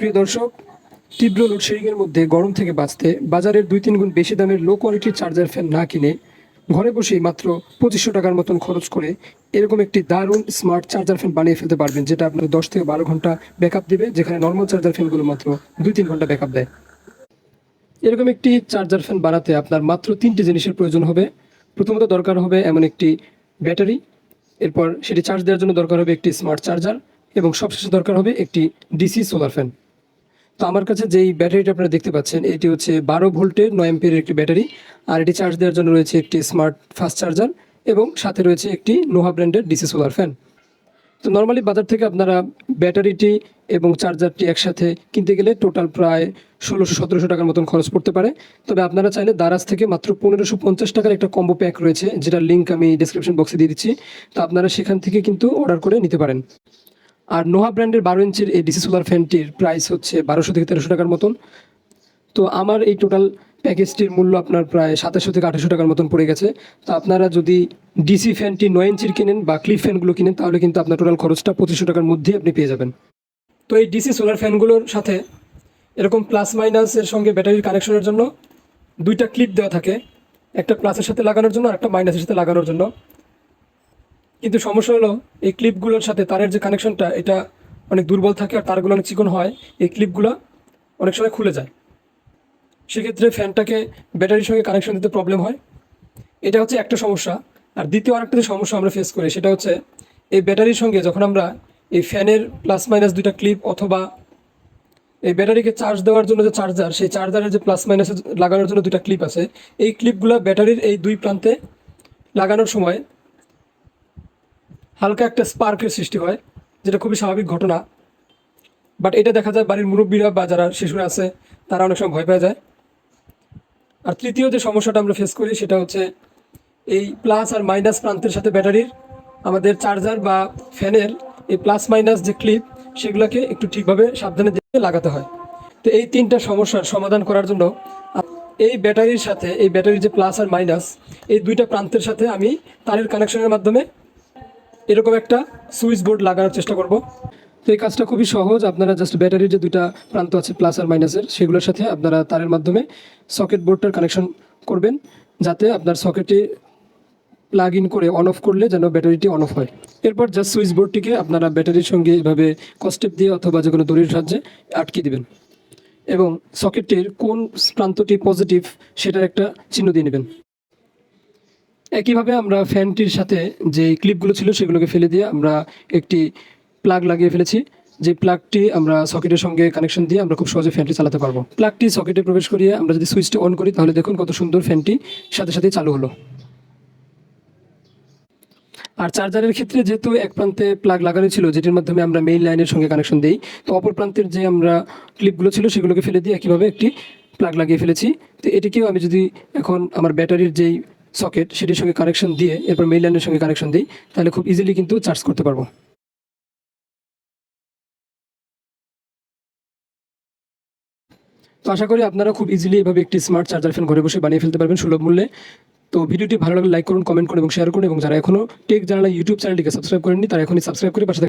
প্রিয় দর্শক, তীব্র লোডশেডিংয়ের মধ্যে গরম থেকে বাঁচতে বাজারের দুই তিন গুণ বেশি দামের লো কোয়ালিটির চার্জার ফ্যান না কিনে ঘরে বসেই মাত্র পঁচিশশো টাকার মতন খরচ করে এরকম একটি দারুণ স্মার্ট চার্জার ফ্যান বানিয়ে ফেলতে পারবেন, যেটা আপনার দশ থেকে বারো ঘণ্টা ব্যাকআপ দিবে, যেখানে নর্মাল চার্জার ফ্যানগুলো মাত্র দুই তিন ঘণ্টা ব্যাকআপ দেয়। এরকম একটি চার্জার ফ্যান বানাতে আপনার মাত্র তিনটি জিনিসের প্রয়োজন হবে। প্রথমত দরকার হবে এমন একটি ব্যাটারি, এরপর সেটি চার্জ দেওয়ার জন্য দরকার হবে একটি স্মার্ট চার্জার এবং সবশেষে দরকার হবে একটি ডিসি সোলার ফ্যান তো আমার কাছে যেই ব্যাটারিটা আপনারা দেখতে পাচ্ছেন, এটি হচ্ছে বারো ভোল্টের নয় এম্পিয়ারের একটি ব্যাটারি, আর এটি চার্জ দেওয়ার জন্য রয়েছে একটি স্মার্ট ফাস্ট চার্জার এবং সাথে রয়েছে একটি নোহা ব্র্যান্ডের ডিসি সোলার ফ্যান। তো নর্মালি বাজার থেকে আপনারা ব্যাটারিটি এবং চার্জারটি একসাথে কিনতে গেলে টোটাল প্রায় ষোলোশো, সতেরোশো টাকার মতন খরচ পড়তে পারে। তবে আপনারা চাইলে দারাজ থেকে মাত্র পনেরোশো পঞ্চাশ টাকার একটা কম্বো প্যাক রয়েছে যেটা লিঙ্ক আমি ডিসক্রিপশন বক্সে দিয়ে দিচ্ছি। তো আপনারা সেখান থেকে কিন্তু অর্ডার করে নিতে পারেন। আর নোহা ব্র্যান্ডের বারো ইঞ্চির এই ডিসি সোলার ফ্যানটির প্রাইস হচ্ছে বারোশো থেকে তেরোশো টাকার মতন। তো আমার এই টোটাল প্যাকেজটির মূল্য আপনার প্রায় সাতাশশো থেকে আঠাশশো টাকার মতন পড়ে গেছে। তো আপনারা যদি ডিসি ফ্যানটি নয় ইঞ্চির কিনেন বা ক্লিপ ফ্যানগুলো কিনেন, তাহলে কিন্তু আপনার টোটাল খরচটা পঁচিশশো টাকার মধ্যেই আপনি পেয়ে যাবেন। তো এই ডিসি সোলার ফ্যানগুলোর সাথে এরকম প্লাস মাইনাসের সঙ্গে ব্যাটারির কানেকশনের জন্য দুইটা ক্লিপ দেওয়া থাকে। একটা প্লাসের সাথে লাগানোর জন্য আর একটা মাইনাসের সাথে লাগানোর জন্য। কিন্তু সমস্যা হলো, এই ক্লিপগুলোর সাথে তারের যে কানেকশনটা এটা অনেক দুর্বল থাকে আর তারগুলো অনেক চিকন হয়, এই ক্লিপগুলো অনেক সময় খুলে যায়। সেক্ষেত্রে ফ্যানটাকে ব্যাটারির সঙ্গে কানেকশন দিতে প্রবলেম হয়। এটা হচ্ছে একটা সমস্যা। আর দ্বিতীয় আরেকটা যে সমস্যা আমরা ফেস করি, সেটা হচ্ছে এই ব্যাটারির সঙ্গে যখন আমরা এই ফ্যানের প্লাস মাইনাস দুইটা ক্লিপ অথবা এই ব্যাটারিকে চার্জ দেওয়ার জন্য যে চার্জার সেই চার্জারের যে প্লাস মাইনাসে লাগানোর জন্য দুইটা ক্লিপ আছে, এই ক্লিপগুলো ব্যাটারির এই দুই প্রান্তে লাগানোর সময় হালকা একটা স্পার্কের সৃষ্টি হয়, যেটা খুবই স্বাভাবিক ঘটনা। বাট এটা দেখা যায় বাড়ির মুরব্বীরা বা যারা শিশুরা আছে, তারা অনেক সময় ভয় পেয়ে যায়। আর তৃতীয় যে সমস্যাটা আমরা ফেস করি, সেটা হচ্ছে এই প্লাস আর মাইনাস প্রান্তের সাথে ব্যাটারির আমাদের চার্জার বা ফ্যানের এই প্লাস মাইনাস যে ক্লিপ সেগুলোকে একটু ঠিকভাবে সাবধানে দেখে লাগাতে হয়। তো এই তিনটা সমস্যার সমাধান করার জন্য এই ব্যাটারির সাথে, এই ব্যাটারির যে প্লাস আর মাইনাস এই দুইটা প্রান্তের সাথে আমি তারের কানেকশনের মাধ্যমে এরকম একটা সুইচ বোর্ড লাগানোর চেষ্টা করব। তো এই কাজটা খুবই সহজ। আপনারা জাস্ট ব্যাটারির যে দুইটা প্রান্ত আছে প্লাস আর মাইনাসের সেগুলোর সাথে আপনারা তারের মাধ্যমে সকেট বোর্ডটার কানেকশন করবেন, যাতে আপনার সকেটে প্লাগ ইন করে অন অফ করলে যেন ব্যাটারিটি অন অফ হয়। এরপর জাস্ট সুইচ বোর্ডটিকে আপনারা ব্যাটারির সঙ্গে এভাবে কস্টেপ দিয়ে অথবা যে কোনো দড়ির সাহায্যে আটকে দিবেন এবং সকেটটির কোন প্রান্তটি পজিটিভ সেটার একটা চিহ্ন দিয়ে নেবেন। একইভাবে আমরা ফ্যানটির সাথে যে ক্লিপগুলো ছিল সেগুলোকে ফেলে দিয়ে আমরা একটি প্লাগ লাগিয়ে ফেলেছি। যে প্লাগটি আমরা সকেটের সঙ্গে কানেকশন দিয়ে আমরা খুব সহজে ফ্যানটি চালাতে পারব। প্লাগটি সকেটে প্রবেশ করিয়ে আমরা যদি সুইচটি অন করি, তাহলে দেখুন কত সুন্দর ফ্যানটি সাথে সাথে চালু হলো। আর চার্জারের ক্ষেত্রে যেহেতু এক প্রান্তে প্লাগ লাগানো ছিল, যেটির মাধ্যমে আমরা মেইন লাইনের সঙ্গে কানেকশন দিই, তো অপর প্রান্তের যে আমরা ক্লিপগুলো ছিল সেগুলোকে ফেলে দিয়ে একইভাবে একটি প্লাগ লাগিয়ে ফেলেছি। তো এটিকেও আমি যদি এখন আমার ব্যাটারির যেই সকেট, সেটির সঙ্গে কানেকশন দিয়ে, এরপর মেইন লাইনের সঙ্গে কানেকশন দিই, তাহলে খুব ইজিলি কিন্তু চার্জ করতে পারব। তো আশা করি আপনারা খুব ইজিলি এভাবে একটি স্মার্ট চার্জার ফ্যান ঘরে বসে বানিয়ে ফেলতে পারবেন সুলভ মূল্যে। তো ভিডিওটি ভালো লাগলে লাইক করুন কমেন্ট করুন এবং শেয়ার করুন এবং যারা এখনও টেক জানালা ইউটিউব চ্যানেলটিকে সাবস্ক্রাইব করেননি, তারা এখনই সাবস্ক্রাইব করে পাশে